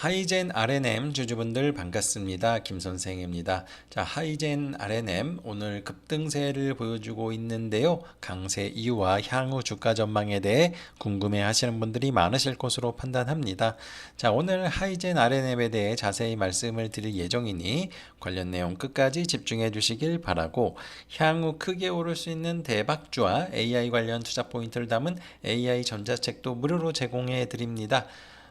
하이젠 RNM 주주분들 반갑습니다. 김 선생입니다. 자, 하이젠 RNM 오늘 급등세를 보여주고 있는데요. 강세 이유와 향후 주가 전망에 대해 궁금해 하시는 분들이 많으실 것으로 판단합니다. 자, 오늘 하이젠 RNM에 대해 자세히 말씀을 드릴 예정이니 관련 내용 끝까지 집중해 주시길 바라고 향후 크게 오를 수 있는 대박주와 AI 관련 투자 포인트를 담은 AI 전자책도 무료로 제공해 드립니다.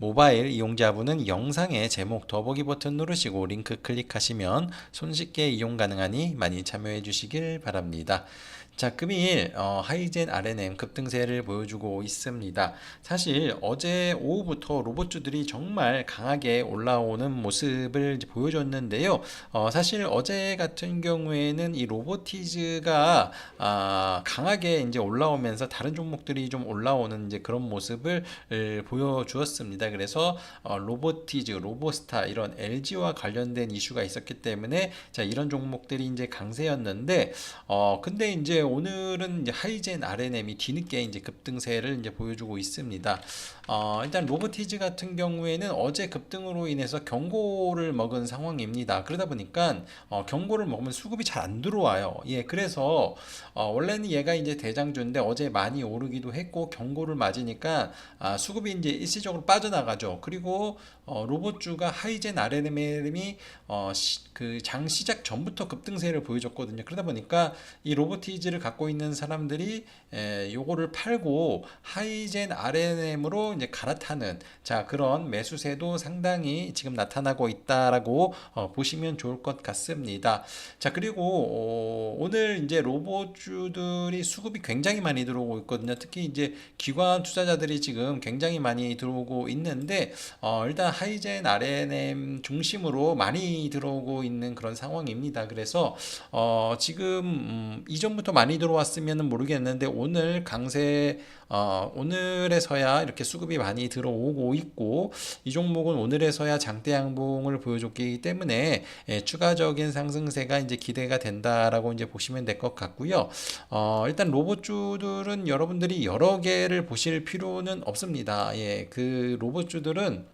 모바일 이용자분은 영상의 제목 더보기 버튼 누르시고 링크 클릭하시면 손쉽게 이용 가능하니 많이 참여해 주시길 바랍니다. 자, 금일 어, 하이젠 RNM 급등세를 보여주고 있습니다. 사실 어제 오후부터 로봇주들이 정말 강하게 올라오는 모습을 보여줬는데요. 어, 사실 어제 같은 경우에는 이 로보티즈가 아, 강하게 이제 올라오면서 다른 종목들이 좀 올라오는 이제 그런 모습을 을, 보여주었습니다. 그래서 어, 로보티즈, 로보스타 이런 LG와 관련된 이슈가 있었기 때문에 자 이런 종목들이 이제 강세였는데 어 근데 이제 오늘은 이제 하이젠 RNM이 뒤늦게 이제 급등세를 이제 보여주고 있습니다. 어 일단 로보티즈 같은 경우에는 어제 급등으로 인해서 경고를 먹은 상황입니다. 그러다 보니까 어 경고를 먹으면 수급이 잘 안 들어와요. 예, 그래서 어 원래는 얘가 이제 대장주인데 어제 많이 오르기도 했고 경고를 맞으니까 아, 수급이 이제 일시적으로 빠져나가죠. 그리고 어, 로봇주가 하이젠 RNM이 어, 그 장 시작 전부터 급등세를 보여줬거든요. 그러다 보니까 이 로보티즈 를 갖고 있는 사람들이 에, 요거를 팔고 하이젠 RNM으로 이제 갈아타는 자 그런 매수세도 상당히 지금 나타나고 있다라고 어, 보시면 좋을 것 같습니다. 자 그리고 어, 오늘 이제 로봇주들이 수급이 굉장히 많이 들어오고 있거든요. 특히 이제 기관 투자자들이 지금 굉장히 많이 들어오고 있는데 어, 일단 하이젠 RNM 중심으로 많이 들어오고 있는 그런 상황입니다. 그래서 어, 지금 음, 이전부터 많이 들어왔으면 모르겠는데 오늘 강세 어, 오늘에서야 이렇게 수급이 많이 들어오고 있고 이 종목은 오늘에서야 장대 양봉을 보여줬기 때문에 예, 추가적인 상승세가 이제 기대가 된다라고 이제 보시면 될 것 같고요. 어, 일단 로봇주들은 여러분들이 여러 개를 보실 필요는 없습니다. 예, 그 로봇주들은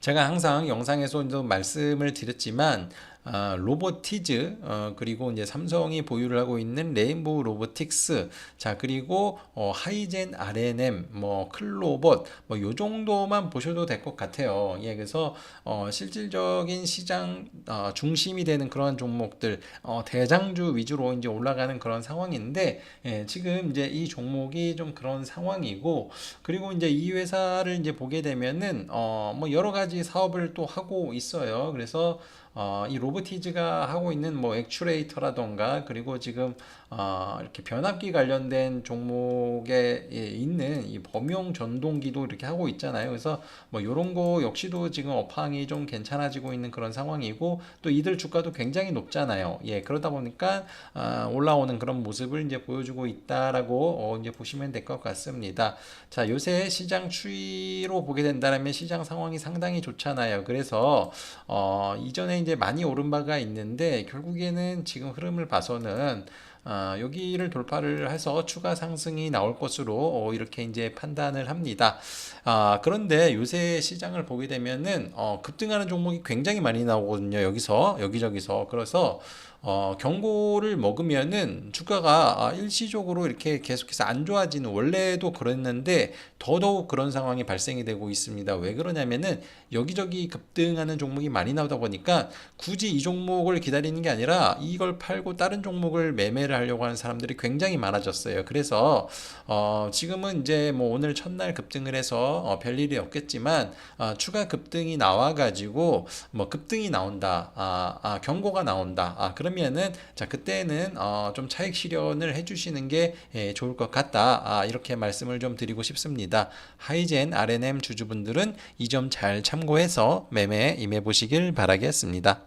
제가 항상 영상에서도 말씀을 드렸지만 아, 로보티즈 어, 그리고 이제 삼성이 보유를 하고 있는 레인보우 로보틱스 자 그리고 어, 하이젠 RNM 뭐 클로봇 뭐 요 정도만 보셔도 될 것 같아요. 예, 그래서 어, 실질적인 시장 어, 중심이 되는 그런 종목들 어, 대장주 위주로 이제 올라가는 그런 상황인데 예, 지금 이제 이 종목이 좀 그런 상황이고 그리고 이제 이 회사를 이제 보게 되면은 어, 뭐 여러 가지 사업을 또 하고 있어요. 그래서 어, 이 로보티즈가 하고 있는 뭐 액추레이터라던가 그리고 지금 어, 이렇게 변압기 관련된 종목에 예, 있는 이 범용 전동기도 이렇게 하고 있잖아요. 그래서 뭐 이런 거 역시도 지금 업황이 좀 괜찮아지고 있는 그런 상황이고 또 이들 주가도 굉장히 높잖아요. 예, 그러다 보니까 어, 올라오는 그런 모습을 이제 보여주고 있다라고 어, 이제 보시면 될 것 같습니다. 자, 요새 시장 추이로 보게 된다면 시장 상황이 상당히 좋잖아요. 그래서 어, 이전에 이제 많이 오른 바가 있는데 결국에는 지금 흐름을 봐서는 어, 여기를 돌파를 해서 추가 상승이 나올 것으로 어, 이렇게 이제 판단을 합니다. 아, 그런데 요새 시장을 보게 되면은 어, 급등하는 종목이 굉장히 많이 나오거든요. 여기서 여기저기서 그래서 어, 경고를 먹으면은 주가가 아, 일시적으로 이렇게 계속해서 안 좋아지는 원래도 그랬는데 더더욱 그런 상황이 발생이 되고 있습니다. 왜 그러냐면은 여기저기 급등하는 종목이 많이 나오다 보니까 굳이 이 종목을 기다리는 게 아니라 이걸 팔고 다른 종목을 매매를 하려고 하는 사람들이 굉장히 많아졌어요. 그래서 어, 지금은 이제 뭐 오늘 첫날 급등을 해서 어, 별일이 없겠지만 어, 추가 급등이 나와가지고 뭐 급등이 나온다, 아, 아 경고가 나온다, 아 그러 면 그러면은 자 그때는 어, 좀 차익 실현을 해주시는 게 예, 좋을 것 같다 아, 이렇게 말씀을 좀 드리고 싶습니다. 하이젠 RNM 주주분들은 이 점 잘 참고해서 매매 임해 보시길 바라겠습니다.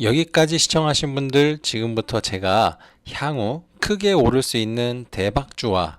여기까지 시청하신 분들 지금부터 제가 향후 크게 오를 수 있는 대박주와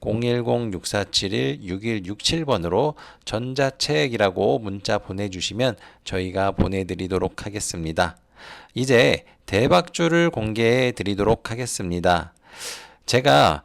010-6471-6167번으로 전자책이라고 문자 보내주시면 저희가 보내드리도록 하겠습니다. 이제 대박주를 공개해 드리도록 하겠습니다. 제가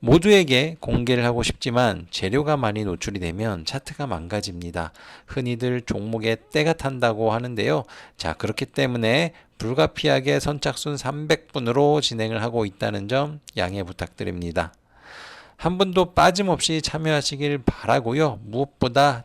모두에게 공개를 하고 싶지만 재료가 많이 노출이 되면 차트가 망가집니다. 흔히들 종목에 때가 탄다고 하는데요. 자, 그렇기 때문에 불가피하게 선착순 300분으로 진행을 하고 있다는 점 양해 부탁드립니다. 한 분도 빠짐없이 참여하시길 바라고요. 무엇보다